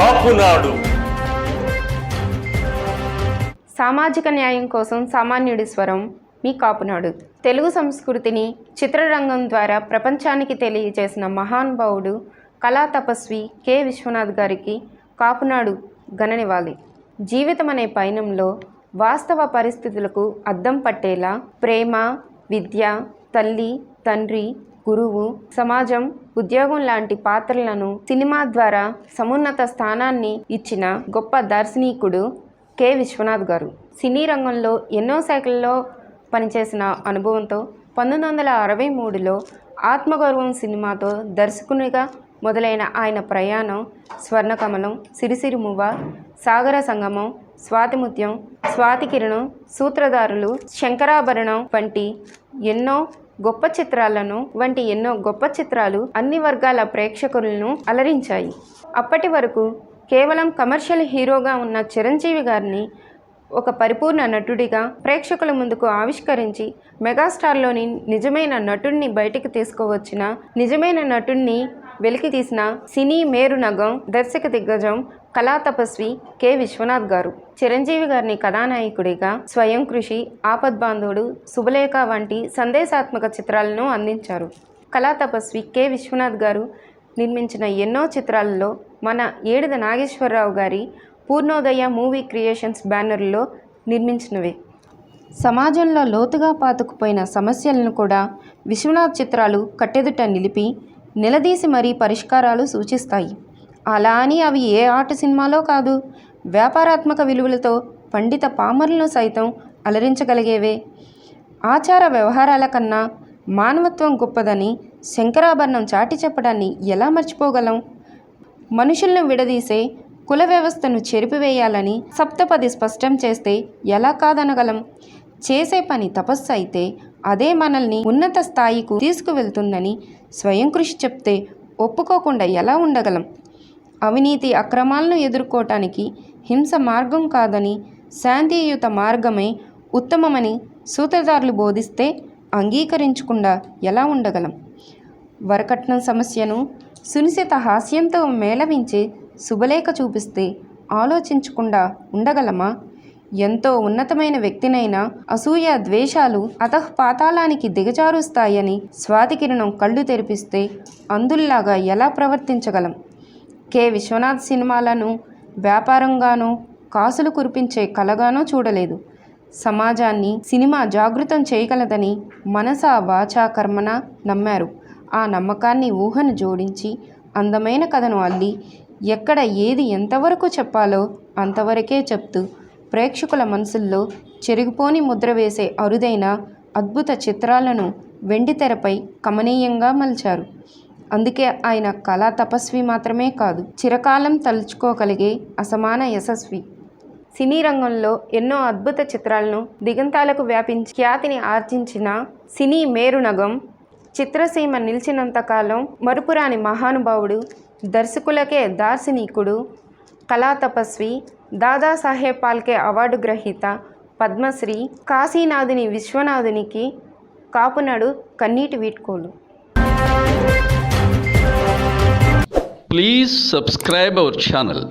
కాపునాడు. సామాజిక న్యాయం కోసం సామాన్యుడి స్వరం మీ కాపునాడు. తెలుగు సంస్కృతిని చిత్రరంగం ద్వారా ప్రపంచానికి తెలియజేసిన మహానుభావుడు కళా తపస్వి కె. విశ్వనాథ్ గారికి కాపునాడు గణనివ్వాలి జీవితం అనే పయనంలో వాస్తవ పరిస్థితులకు అద్దం పట్టేలా ప్రేమ విద్య తల్లి తండ్రి గురువు సమాజం ఉద్యోగం లాంటి పాత్రలను సినిమా ద్వారా సమున్నత స్థానాన్ని ఇచ్చిన గొప్ప దార్శనికుడు కె. విశ్వనాథ్ గారు. సినీ రంగంలో ఎన్నో శాఖల్లో పనిచేసిన అనుభవంతో పంతొమ్మిది వందల అరవై మూడులో ఆత్మగౌరవం సినిమాతో దర్శకునిగా మొదలైన ఆయన ప్రయాణం స్వర్ణకమలం సిరిసిరిమువ్వ సాగర సంగమం స్వాతిముత్యం స్వాతికిరణం సూత్రధారులు శంకరాభరణం వంటి ఎన్నో గొప్ప చిత్రాలను వంటి ఎన్నో గొప్ప చిత్రాలు అన్ని వర్గాల ప్రేక్షకులను అలరించాయి. అప్పటి వరకు కేవలం కమర్షియల్ హీరోగా ఉన్న చిరంజీవి గారిని ఒక పరిపూర్ణ నటుడిగా ప్రేక్షకుల ముందుకు ఆవిష్కరించి మెగాస్టార్లోని నిజమైన నటుడిని బయటికి తీసుకువచ్చిన నిజమైన నటుడిని వెలికి తీసిన సినీ మేరునగం దర్శక దిగ్గజం కళా తపస్వి కె. విశ్వనాథ్ గారు. చిరంజీవి గారిని కథానాయకుడిగా స్వయం కృషి ఆపద్బాంధవుడు శుభలేఖ వంటి సందేశాత్మక చిత్రాలను అందించారు. కళా తపస్వి కె. విశ్వనాథ్ గారు నిర్మించిన ఎన్నో చిత్రాలలో మన ఏడిద నాగేశ్వరరావు గారి పూర్ణోదయ మూవీ క్రియేషన్స్ బ్యానర్లో నిర్మించినవే. సమాజంలో లోతుగా పాతుకుపోయిన సమస్యలను కూడా విశ్వనాథ్ చిత్రాలు కట్టెదుట నిలిపి నిలదీసి మరీ పరిష్కారాలు సూచిస్తాయి. అలా అని అవి ఏ ఆట సినిమాలో కాదు. వ్యాపారాత్మక విలువలతో పండిత పామరులను సైతం అలరించగలిగేవే. ఆచార వ్యవహారాల కన్నా మానవత్వం గొప్పదని శంకరాభరణం చాటి చెప్పడాన్ని ఎలా మర్చిపోగలం? మనుషులను విడదీసే కుల వ్యవస్థను చెరిపివేయాలని సప్తపది స్పష్టం చేస్తే ఎలా కాదనగలం? చేసే పని తపస్సు అయితే అదే మనల్ని ఉన్నత స్థాయికు తీసుకువెళ్తుందని స్వయం కృషి చెప్తే ఒప్పుకోకుండా ఎలా ఉండగలం? అవినీతి అక్రమాలను ఎదుర్కోవటానికి హింస మార్గం కాదని శాంతియుత మార్గమే ఉత్తమమని సూత్రధారులు బోధిస్తే అంగీకరించకుండా ఎలా ఉండగలం? వరకట్నం సమస్యను సునిశిత హాస్యంతో మేళవించే శుభలేఖ చూపిస్తే ఆలోచించకుండా ఉండగలమా? ఎంతో ఉన్నతమైన వ్యక్తినైనా అసూయ ద్వేషాలు అతఃపాతాళానికి దిగజారుస్తాయని స్వాతికిరణం కళ్ళు తెరిపిస్తే అందుల్లాగా ఎలా ప్రవర్తించగలం? కె. విశ్వనాథ్ సినిమాలను వ్యాపారంగానో కాసులు కురిపించే కలగానో చూడలేదు. సమాజాన్ని సినిమా జాగృతం చేయగలదని మనస వాచా కర్మన నమ్మారు. ఆ నమ్మకాన్ని ఊహను జోడించి అందమైన కథను అల్లి ఎక్కడ ఏది ఎంతవరకు చెప్పాలో అంతవరకే చెప్తూ ప్రేక్షకుల మనసుల్లో చెరిగిపోని ముద్ర వేసే అరుదైన అద్భుత చిత్రాలను వెండితెరపై కమనీయంగా మలిచారు. అందుకే ఆయన కళా తపస్వి మాత్రమే కాదు చిరకాలం తలుచుకోగలిగే అసమాన యశస్వి. సినీ రంగంలో ఎన్నో అద్భుత చిత్రాలను దిగంతాలకు వ్యాపించి ఖ్యాతిని ఆర్జించిన సినీ మేరునగం చిత్రసీమ నిలిచినంతకాలం మరుపురాని మహానుభావుడు దర్శకులకే దార్శనికుడు కళా తపస్వి దాదాసాహెబ్ పాల్కే అవార్డు గ్రహీత పద్మశ్రీ కాశీనాథుని విశ్వనాథునికి కాపునాడు కన్నీటి వీడ్కోలు. Please subscribe our channel